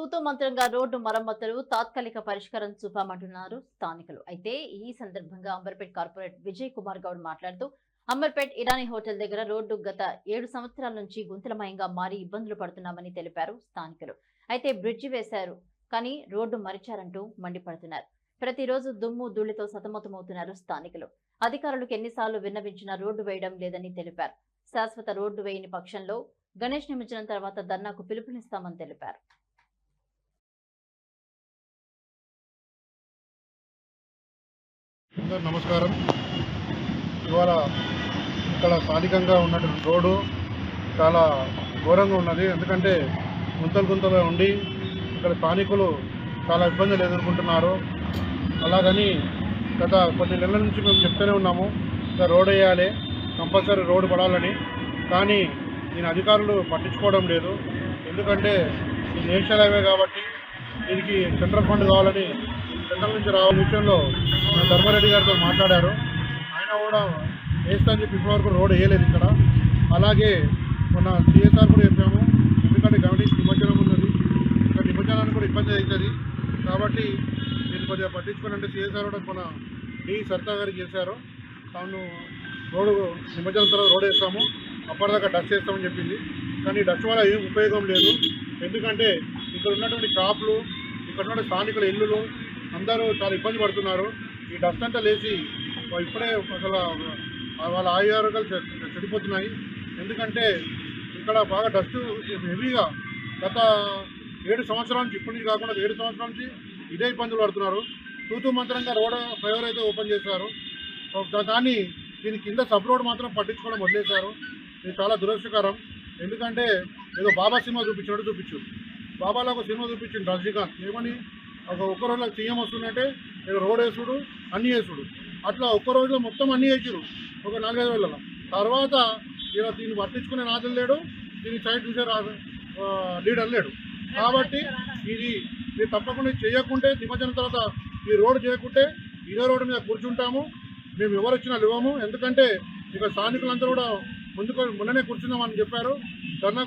తూతూ మంత్రంగా రోడ్డు మరమ్మతులు తాత్కాలిక పరిష్కారం చూపామంటున్నారు స్థానికులు. అయితే ఈ సందర్భంగా అంబర్పేట్ కార్పొరేట్ విజయ్ కుమార్ గౌడ్ మాట్లాడుతూ అంబర్పేట్ ఇరానీ హోటల్ దగ్గర రోడ్డు గత ఏడు సంవత్సరాల నుంచి గుంతలమయంగా మారి ఇబ్బందులు పడుతున్నామని తెలిపారు స్థానికులు. అయితే బ్రిడ్జి వేశారు కానీ రోడ్డు మరిచారంటూ మండిపడుతున్నారు. ప్రతిరోజు దుమ్ము ధూళితో సతమతమవుతున్నారు స్థానికులు. అధికారులకు ఎన్నిసార్లు విన్నవించినా రోడ్డు వేయడం లేదని తెలిపారు. శాశ్వత రోడ్డు వేయని పక్షంలో గణేష్ నిమజ్జనం తర్వాత ధర్నాకు పిలుపునిస్తామని తెలిపారు. అందరూ నమస్కారం. ఇవాళ ఇక్కడ స్థానికంగా ఉన్నటువంటి రోడ్డు చాలా ఘోరంగా ఉన్నది. ఎందుకంటే గుంతలు గుంతలుగా ఉండి ఇక్కడ స్థానికులు చాలా ఇబ్బందులు ఎదుర్కొంటున్నారు. అలాగని గత కొన్ని నెలల నుంచి మేము చెప్తూనే ఉన్నాము. ఇంకా రోడ్ వేయాలి కంపల్సరీ రోడ్డు పడాలని. కానీ దీని అధికారులు పట్టించుకోవడం లేదు. ఎందుకంటే ఇది నేషనల్ హైవే కాబట్టి దీనికి సెంట్రల్ ఫండ్ కావాలని సెంట్రల్ నుంచి రావాల విషయంలో ధర్మారెడ్డి గారితో మాట్లాడారు. ఆయన కూడా వేస్తా అని చెప్పి ఇప్పటివరకు రోడ్ వేయలేదు ఇక్కడ. అలాగే మొన్న సిఎస్ఆర్ కూడా చెప్పాము ఎందుకంటే గమనించి నిమజ్జనం ఉన్నది. ఇక్కడ నిమజ్జనానికి కూడా ఇబ్బంది అవుతుంది. కాబట్టి నేను కొద్దిగా పట్టించుకుని అంటే సిఎస్ఆర్ కూడా మన డి సరితా గారికి చేశారు. తాను రోడ్డు నిమజ్జనం తర్వాత రోడ్ వేస్తాము. అప్పటిదాకా డస్ట్ వేస్తామని చెప్పింది. కానీ డస్ట్ వల్ల ఏం ఉపయోగం లేదు. ఎందుకంటే ఇక్కడ ఉన్నటువంటి కాపులు ఇక్కడ ఉన్న స్థానికుల ఇల్లులు అందరూ చాలా ఇబ్బంది పడుతున్నారు. ఈ డస్ట్ అంతా లేచి ఇప్పుడే అసలు వాళ్ళ ఆయుర్వేదాలు చెడిపోతున్నాయి. ఎందుకంటే ఇక్కడ బాగా డస్ట్ హెవీగా గత ఏడు సంవత్సరాల నుంచి ఇప్పటి నుంచి కాకుండా ఏడు సంవత్సరాల నుంచి ఇదే ఇబ్బందులు పడుతున్నారు. తూతూ మంత్రంగా రోడ్ ఫ్లైఓవర్ అయితే ఓపెన్ చేశారు. కానీ దీని కింద సబ్ రోడ్ మాత్రం పట్టించుకోవడం వదిలేశారు. ఇది చాలా దురదృష్టకరం. ఎందుకంటే ఏదో బాబా సినిమా చూపించినట్టు చూపించు. బాబాలో ఒక సినిమా చూపించింది రజనీకాంత్. ఏమని? ఒక ఒక్క రోజులో సీఎం వస్తుందంటే ఇక రోడ్ వేసుడు అన్నీ వేసుడు. అట్లా ఒక్క రోజులో మొత్తం అన్నీ వేసారు ఒక నాలుగైదు వేల తర్వాత ఇలా దీన్ని పట్టించుకునే నాదులు లేడు దీన్ని సైడ్ చూసే రా- లీడర్ లేడు. కాబట్టి ఇది మీరు తప్పకుండా చేయకుంటే నిమజ్జనం తర్వాత ఈ రోడ్డు చేయకుంటే ఇదే రోడ్డు మీద కూర్చుంటాము. మేము ఎవరు వచ్చినా ఇవ్వము ఎందుకంటే ఇక స్థానికులందరూ కూడా ముందుకు మొన్ననే కూర్చున్నామని చెప్పారు. ధర్నా